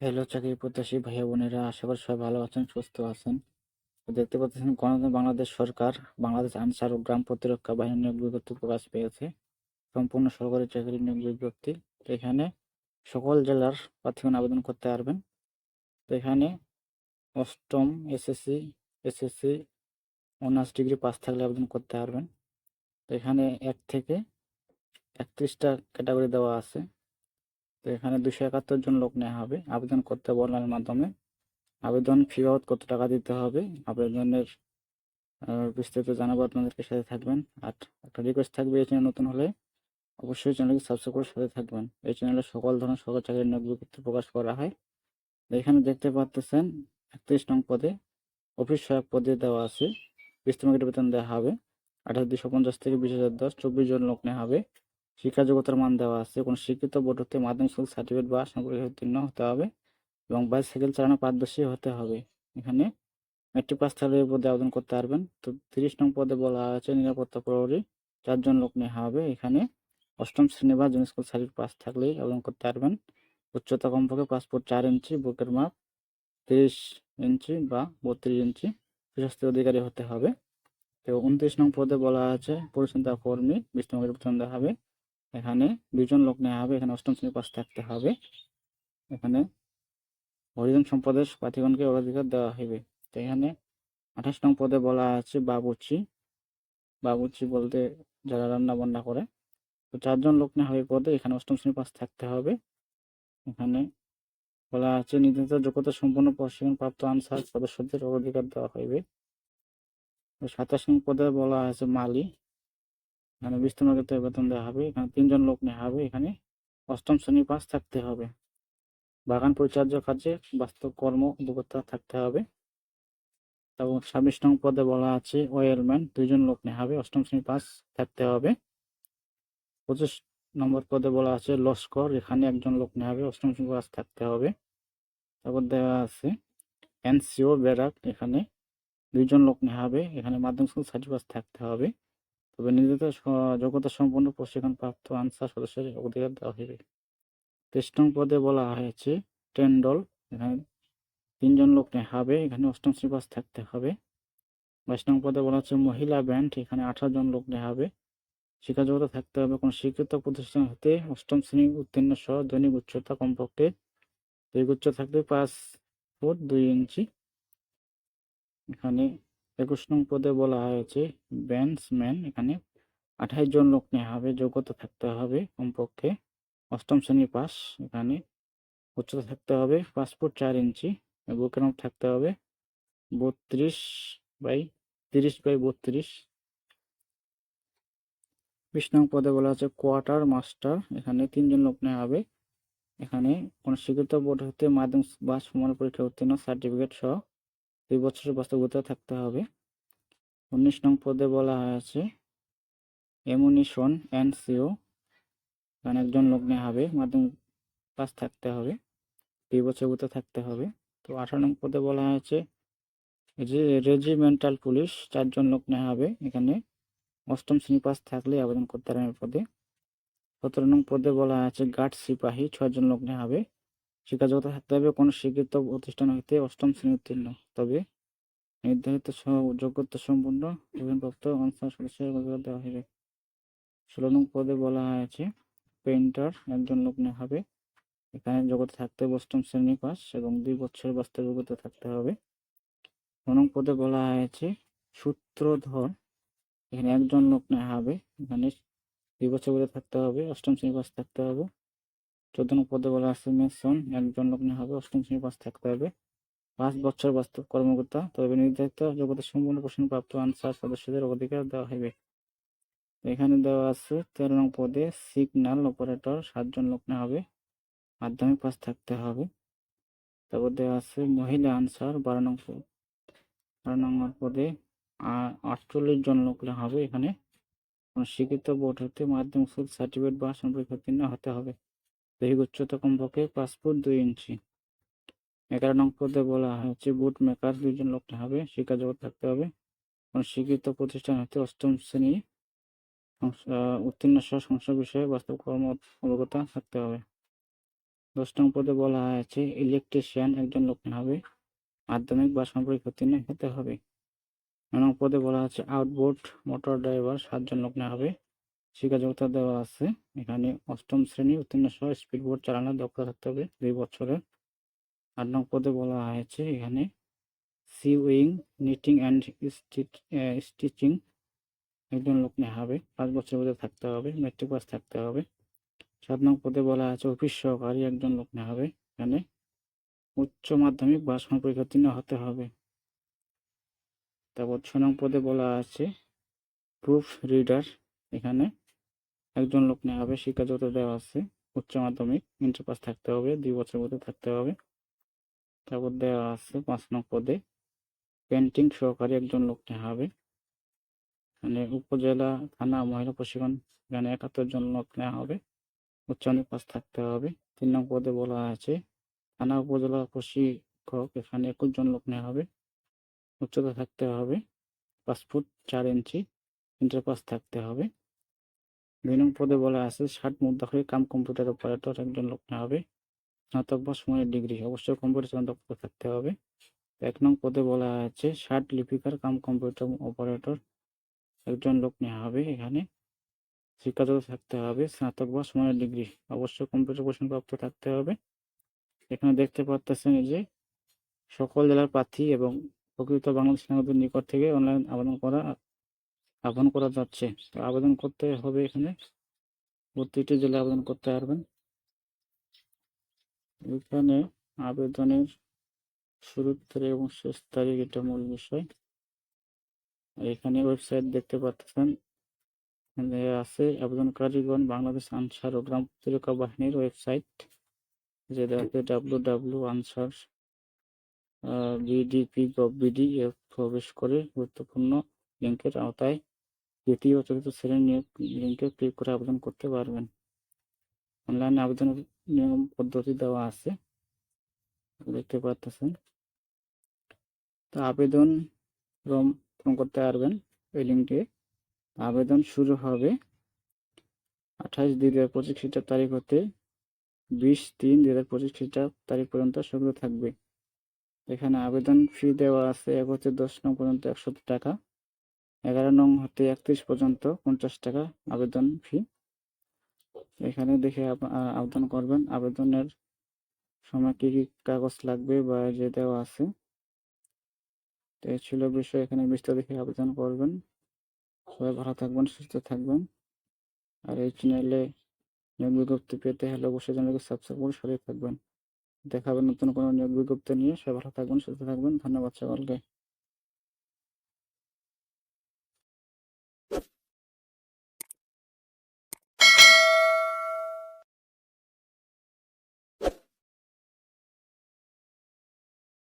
Hello চাকরি প্রত্যাশী ভাইয়া বোনেরা আশা করি সবাই ভালো আছেন, সুস্থ আছেন। দেখতে পাচ্ছেন, গণতন্ত্র বাংলাদেশ সরকার বাংলাদেশ আনসার ও গ্রাম প্রতিরক্ষা বাহিনী নিয়োগ বিজ্ঞপ্তি প্রকাশ পেয়েছে। সম্পূর্ণ সরকারি চাকরি নিয়োগ বিজ্ঞপ্তি। তো এখানে সকল জেলার প্রার্থীগণ আবেদন করতে পারবেন। তো এখানে অষ্টম SSC SSC, honours degree pass থাকলে আবেদন করতে পারবেন। তো এখানে এক থেকে একত্রিশটা ক্যাটাগরি দেওয়া আছে। তো এখানে দুশো একাত্তর জন লোক নেওয়া হবে। আবেদন করতে অনলাইনের মাধ্যমে আবেদন ফি বাবদ কত টাকা দিতে হবে আবেদনের বিস্তারিত জানাব আপনাদেরকে, সাথে থাকবেন। আর একটা রিকোয়েস্ট থাকবে এই চ্যানেল নতুন হলে অবশ্যই চ্যানেলকে সাবস্ক্রাইব করে সাথে থাকবেন। এই চ্যানেলে সকল ধরনের সকল চাকরির নিয়োগ বিজ্ঞপ্তি প্রকাশ করা হয়। এখানে দেখতে পাচ্ছেন একত্রিশ নং পদে অফিস সহায়ক পদে দেওয়া আছে। বিস্তৃত বেতন দেওয়া হবে। আঠাশ দুশো পঞ্চাশ থেকে বিশ হাজার দশ, চব্বিশ জন লোক নেওয়া হবে। শিক্ষা যোগ্যতার মান দেওয়া আছে। কোনো শিক্ষিত বোর্ড হতে মাধ্যমিক স্কুল সার্টিফিকেট বা সামগ্রিক উত্তীর্ণ হতে হবে এবং বাইসাইকেল চালানো পারদর্শী হতে হবে। এখানে মেট্রিক পাস থাকলে এই পদে আবেদন করতে পারবেন। তো তিরিশ নং পদে বলা আছে নিরাপত্তা প্রহরী চারজন লোক নেওয়া হবে। এখানে অষ্টম শ্রেণি বা জুনিয়র স্কুল সার্টিফিকেট পাস থাকলেই আবেদন করতে পারবেন। উচ্চতা কমপক্ষে পাসপোর্ট চার ইঞ্চি, বুকের মাপ তিরিশ ইঞ্চি বা বত্রিশ ইঞ্চি। প্রশস্তি অধিকারী হতে হবে। তো উনত্রিশ নং পদে বলা আছে পরিচ্ছন্নতা কর্মী, বিশ নম্বরের হবে। এখানে দুজন লোক নেওয়া হবে, এখানে অষ্টম শ্রেণি পাস থাকতে হবে। এখানে হরিজন সম্পদের প্রার্থীগণকে অগ্রাধিকার দেওয়া হবে তো এখানে আঠাশ নং পদে বলা আছে বাবুচি বাবুচি বলতে যারা রান্না বান্না করে। তো চারজন লোক নেওয়া হবে পদে, এখানে অষ্টম শ্রেণি পাস থাকতে হবে। এখানে বলা আছে, নির্ধারিত যোগ্যতা সম্পন্ন প্রশিক্ষণ প্রাপ্ত আনসার সদস্যদের অধিকার দেওয়া হইবে। সাতাশ নং পদে বলা আছে মালি। এখানে বিস্তৃত বেতন দেওয়া হবে। এখানে তিনজন লোক নেওয়া হবে। এখানে অষ্টম শ্রেণি পাস থাকতে হবে। বাগান পরিচর্যা কাজে বাস্তব কর্ম অভিজ্ঞতা থাকতে হবে। এবং ছাব্বিশ নং পদে বলা আছে ওয়েলম্যান দুইজন লোক নেওয়া হবে। অষ্টম শ্রেণি পাস থাকতে হবে। পঁচিশ নম্বর পদে বলা আছে, লস্কর, এখানে একজন লোক নেওয়া হবে। অষ্টম শ্রেণি পাস থাকতে হবে। তারপর দেওয়া আছে, এনসিও, ব্যারাক, এখানে দুইজন লোক নেওয়া হবে। এখানে মাধ্যমিক স্কুল সার্টিফিকেট থাকতে হবে। তবে নির্ধারিত যোগ্যতা সম্পন্ন প্রশিক্ষণ প্রাপ্ত আনসার সদস্যের অধিকার দেওয়া হবে তেইশ নং পদে বলা হয়েছে টেন্ডল এখানে তিনজন লোক হবে, এখানে অষ্টম পাস থাকতে হবে। বাইশ নং পদে বলা হচ্ছে, মহিলা ব্যান্ড, এখানে আঠারো জন লোক নেওয়া হবে। শিক্ষা যোগ্যতা থাকতে হবে কোনো শিক্ষিত প্রতিষ্ঠান হতে, অষ্টম শ্রেণি উত্তীর্ণ সহ দৈনিক উচ্চতা কমপক্ষে দৈনিক উচ্চ থাকবে পাঁচ ফুট দুই ইঞ্চি। এখানে একুশ নং পদে বলা হয়েছে, ব্যান্ডসম্যান এখানে আঠাশ জন লোক নেওয়া হবে, যোগ্যতা থাকতে হবে কমপক্ষে। অষ্টম শ্রেণি পাস, এখানে উচ্চতা থাকতে হবে ফুট চার ইঞ্চি বুকের মাপ থাকতে হবে বত্রিশ বাই তিরিশ বাই বত্রিশ। বিশ নং পদে বলা আছে কোয়ার্টার মাস্টার, এখানে তিনজন লোক নেওয়া হবে। এখানে কোনো স্বীকৃত বোর্ড হতে মাধ্যমিক বা সমান পরীক্ষা উত্তীর্ণ, সার্টিফিকেট সহ দুই বছরের বাস্তবতা থাকতে হবে। উনিশ নং পদে বলা হয়েছে এমুনিশন অ্যান্ড সিও এখানে একজন লোক নেওয়া হবে মাধ্যমিক পাস থাকতে হবে, দুই বছর ভিতরে থাকতে হবে। তো আঠারো নং পদে বলা হয়েছে, যে রেজিমেন্টাল পুলিশ চারজন লোক নেওয়া হবে, এখানে অষ্টম শ্রেণি পাস থাকলে আবেদন করতে পারেন পদে। সতেরো নং পদে বলা আছে গার্ড সিপাহী ছয়জন লোক নেওয়া হবে শিক্ষা যোগ্যতা থাকতে হবে, কোনো স্বীকৃত প্রতিষ্ঠান হইতে অষ্টম শ্রেণি উত্তীর্ণ। তবে নির্ধারিত যোগ্যতা সম্পন্ন প্রাপ্ত আনসার সদস্যের অধিকার দেওয়া হবে ষোলো নং পদে বলা হয়েছে পেন্টার একজন লোক নেওয়া হবে। এখানে যোগ্যতা থাকতে হবে অষ্টম শ্রেণি পাস এবং দুই বছরের বাস্তব থাকতে হবে। নং পদে বলা হয়েছে, সূত্রধর এখানে একজন লোক নেওয়া হবে। এখানে দুই বছর করে থাকতে হবে, অষ্টম শ্রেণি পাস থাকতে হবে। চোদ্দ পদে বলা আছে মেসন একজন লোক হবে, অষ্টম শ্রেণি পাস থাকতে হবে। পাঁচ বছর বাস্তব কর্মকর্তা, তবে নির্ধারিত যোগ্যতা সম্পূর্ণ প্রশ্ন প্রাপ্ত আনসার সদস্যদের অধিকার দেওয়া হবে এখানে দেওয়া আছে, তেরো নং পদে সিগন্যাল অপারেটর সাতজন লোক নেওয়া হবে, মাধ্যমিক পাস থাকতে হবে। তারপর দেওয়া আছে, মহিলা আনসার বারো নং পদ, বারো নম্বর পদে আটচল্লিশ জন লোক নেওয়া হবে। এখানে স্বীকৃত বোর্ড হতে মাধ্যমিক সার্টিফিকেট বা সম্পর্ক হতে হবে। দৈহিক উচ্চতা কমপক্ষে পাঁচ ফুট দুই ইঞ্চি। এগারো নং পদে বলা হয়েছে, বুট মেকার দুইজন লোক হবে শিক্ষা জগৎ থাকতে হবে। কোনো স্বীকৃত প্রতিষ্ঠান হতে অষ্টম শ্রেণি উত্তীর্ণ সহ বিষয়ে বাস্তব কর্ম অভিজ্ঞতা থাকতে হবে। দশ নং পদে বলা হয়েছে, ইলেকট্রিশিয়ান একজন লোক হবে, মাধ্যমিক বা সামরিক উত্তীর্ণ হতে হবে। নং পদে বলা আছে আউটবোর্ড মোটর ড্রাইভার সাতজন লোক হবে শিক্ষাযোগ্যতা দেওয়া আছে। এখানে অষ্টম শ্রেণি উত্তীর্ণ সহ স্পিড বোর্ড চালানোর দক্ষতা থাকতে হবে দুই বছরের। আট নং পদে বলা হয়েছে এখানে সিউইং নিটিং অ্যান্ড স্টিচিং একজন লোক নেওয়া হবে। পাঁচ বছরের মধ্যে থাকতে হবে, মেট্রিক পাস থাকতে হবে। সাত নং পদে বলা আছে অফিস সহকারী একজন লোক নেওয়া হবে। এখানে, উচ্চ মাধ্যমিক বা সমপরীক্ষা উত্তীর্ণ হতে হবে। তারপর ছয় নং পদে বলা আছে, প্রুফ রিডার এখানে একজন লোক নেওয়া হবে, শিক্ষা শিক্ষাযোগ্যতা দেওয়া আছে। উচ্চ মাধ্যমিক ইন্টার পাস থাকতে হবে, দুই বছর মধ্যে থাকতে হবে। তারপর দেওয়া আছে পাঁচ নং পদে। পেন্টিং সহকারী একজন লোক নেওয়া হবে। মানে উপজেলা, থানা, মহিলা প্রশিক্ষণ এখানে একাত্তর জন লোক নেওয়া হবে। উচ্চ মাধ্যমিক পাস থাকতে হবে। তিন নং পদে বলা আছে, থানা, উপজেলা প্রশিক্ষক এখানে একুশ জন লোক নেওয়া হবে। উচ্চতা থাকতে হবে পাঁচ ফুট চার ইঞ্চি। ইন্টার পাস থাকতে হবে। দুই নং পদে বলা আছে, ষাট মুদ্রাক্ষরী কাম কম্পিউটার অপারেটর একজন লোক নেওয়া হবে। স্নাতক বা সময়ের ডিগ্রি, অবশ্যই কম্পিউটার দক্ষতা থাকতে হবে। এক নং পদে বলা আছে, ষাট লিপিকার কাম কম্পিউটার অপারেটর একজন লোক নেওয়া হবে এখানে। শিক্ষাগত থাকতে হবে স্নাতক বা সময়ের ডিগ্রি, অবশ্যই কম্পিউটার প্রশিক্ষণপ্রাপ্ত থাকতে হবে। এখানে দেখতে পাচ্ছেন যে, সকল জেলার প্রার্থী এবং প্রকৃত বাংলাদেশ নিকট থেকে অনলাইন আবেদন করা আবেদন করা যাচ্ছে। তো আবেদন করতে হবে এখানে। প্রতিটি জেলায় আবেদন করতে পারবেন। এখানে আবেদনের শুরুর তারিখ এবং শেষ তারিখ এটা মূল বিষয়। এখানে ওয়েবসাইট দেখতে পাচ্ছেন। আছে আবেদনকারীগণ বাংলাদেশ আনসার ও গ্রাম প্রতিরক্ষা বাহিনীর ওয়েবসাইট। যেটা আছে W W Ansar VDP gov BD প্রবেশ করে গুরুত্বপূর্ণ লিঙ্কের আওতায় তৃতীয় ও চতুর্থ নিয়োগ, লিঙ্কে ক্লিক করে আবেদন করতে পারবেন। অনলাইনে আবেদনের নিয়ম পদ্ধতি দেওয়া আছে। দেখতে পাচ্ছেন তো আবেদন ফর্ম পূরণ করতে পারবেন এই লিঙ্কে। আবেদন শুরু হবে আঠাশ দুই হাজার পঁচিশ খ্রিস্টার তারিখ হতে বিশ তিন দুই হাজার পঁচিশ খ্রিস্টার তারিখ পর্যন্ত সক্রিয় থাকবে। এখানে আবেদন ফি দেওয়া আছে এক হচ্ছে দশ নং পর্যন্ত একশো টাকা। এগারো নং হতে একত্রিশ পর্যন্ত পঞ্চাশ টাকা আবেদন ফি এখানে দেখে আবেদন করবেন। আবেদনের সময় কি কি কাগজ লাগবে বা যে দেওয়া আছে। তো এই ছিল বিষয়। এখানে বিস্তারিত দেখে আবেদন করবেন। সবাই ভালো থাকবেন, সুস্থ থাকবেন। আর এই চ্যানেলে নিয়োগ বিজ্ঞপ্তি পেতে হলে অবশ্যই চ্যানেলকে সাবস্ক্রাইব করে সরিয়ে থাকবেন। দেখাবেন নতুন কোনো নিয়োগ বিজ্ঞপ্তি নিয়ে। সবাই ভালো থাকবেন, সুস্থ থাকবেন। ধন্যবাদ সকলকে